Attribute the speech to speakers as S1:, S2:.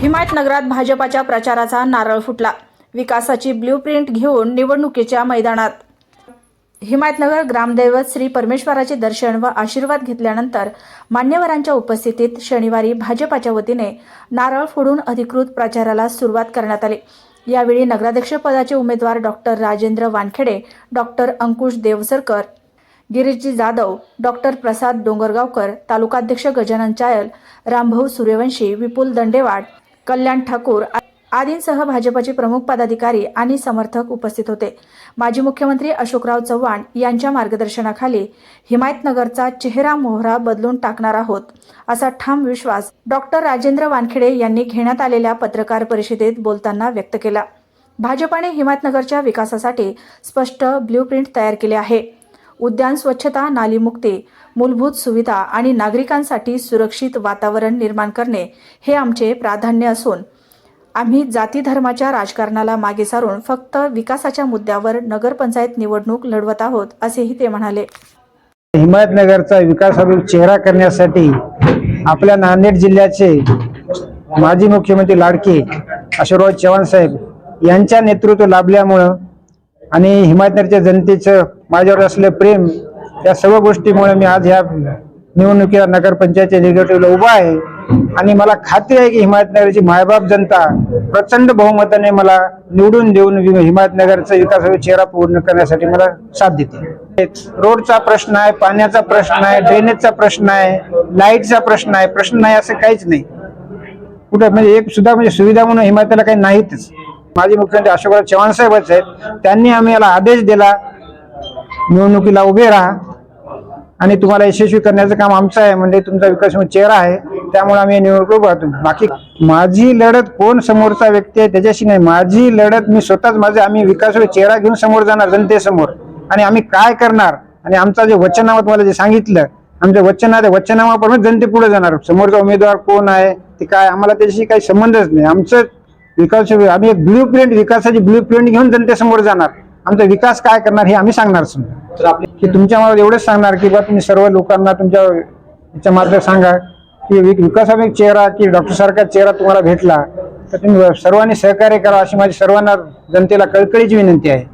S1: हिमायतनगरात भाजपाच्या प्रचाराचा नारळ फुटला. विकासाची ब्ल्यूप्रिंट घेऊन निवडणुकीच्या मैदानात. हिमायतनगर ग्रामदैवत श्री परमेश्वराचे दर्शन व आशीर्वाद घेतल्यानंतर मान्यवरांच्या उपस्थितीत शनिवारी भाजपाच्या वतीने नारळ फोडून अधिकृत प्रचाराला सुरुवात करण्यात आली. यावेळी नगराध्यक्षपदाचे उमेदवार doctor Rajendra Wankhede doctor Ankush Devsarkar Girishji Jadhav doctor Prasad Dongargaonkar तालुकाध्यक्ष गजानन चायल रामभाऊ सूर्यवंशी विपुल दंडेवाड कल्याण ठाकूर आ- आदींसह भाजपचे प्रमुख पदाधिकारी आणि समर्थक उपस्थित होते. माजी मुख्यमंत्री अशोकराव चव्हाण यांच्या मार्गदर्शनाखाली हिमायतनगरचा चेहरा मोहरा बदलून टाकणार आहोत असा ठाम विश्वास डॉक्टर राजेंद्र वानखेडे यांनी घेण्यात आलेल्या पत्रकार परिषदेत बोलताना व्यक्त केला. भाजपाने हिमायतनगरच्या विकासासाठी स्पष्ट ब्ल्यूप्रिंट तयार केले आहे. उद्यान स्वच्छता नालीमुक्ती मूलभूत सुविधा आणि नागरिकांसाठी सुरक्षित वातावरण निर्माण करणे हे आमचे प्राधान्य असून आम्ही जाती धर्माच्या राजकारणाला मागे सारून फक्त विकासाच्या मुद्द्यावर नगरपंचायत निवडणूक लढवत आहोत असेही ते म्हणाले.
S2: हिमायतनगरचा विकासाभिमुख चेहरा करण्यासाठी आपल्या नांदेड जिल्ह्याचे माजी मुख्यमंत्री लाडके अशोकराव चव्हाण साहेब यांच्या नेतृत्व लाभल्यामुळं आणि हिमायतनगरच्या जनतेचं माझ्यावर असलेलं प्रेम या सर्व गोष्टीमुळे मी आज ह्या निवडणुकीला नगरपंचायतच्या निगेटिव्हला उभा आहे. आणि मला खात्री आहे की हिमायतनगरची मायबाप जनता प्रचंड बहुमताने मला निवडून देऊन हिमायतनगरचा विकासाचा चेहरा पूर्ण करण्यासाठी मला साथ देते. रोडचा प्रश्न आहे पाण्याचा प्रश्न आहे ड्रेनेजचा प्रश्न आहे लाईटचा प्रश्न आहे प्रश्न नाही असं काहीच नाही. कुठं म्हणजे एक सुद्धा म्हणजे सुविधा म्हणून हिमायतला काही नाहीतच. माजी मुख्यमंत्री अशोकराव चव्हाण साहेबच आहेत. त्यांनी आम्ही याला आदेश दिला निवडणुकीला उभे राहा. आणि तुम्हाला यशस्वी करण्याचं काम आमचं आहे म्हणजे तुमचा विकास चेहरा आहे. त्यामुळे आम्ही निवडणूक राहतो. बाकी माझी लढत कोण समोरचा व्यक्ती आहे त्याच्याशी नाही. माझी लढत मी स्वतःच माझे आम्ही विकास चेहरा घेऊन समोर जाणार जनतेसमोर. आणि आम्ही काय करणार? आणि आमचा जे वचनामा तुम्हाला जे सांगितलं आमच्या वचना त्या वचनामाप्रमाणे जनते पुढे जाणार. समोरचा उमेदवार कोण आहे? ते काय? आम्हाला त्याच्याशी काही संबंधच नाही. आमचं विकास आम्ही एक ब्ल्यू प्रिंट विकासाची ब्ल्यू प्रिंट घेऊन जनतेसमोर जाणार. आमचा विकास काय करणार हे आम्ही सांगणार समजा. की तुमच्या मला एवढंच सांगणार की बा तुम्ही सर्व लोकांना तुमच्या याच्या मार्फत सांगा. की वि- विकासात्मक चेहरा की डॉक्टर सारखा चेहरा तुम्हाला भेटला तर तुम्ही सर्वांनी सहकार्य करा अशी माझी सर्वांना जनतेला कळकळीची विनंती आहे.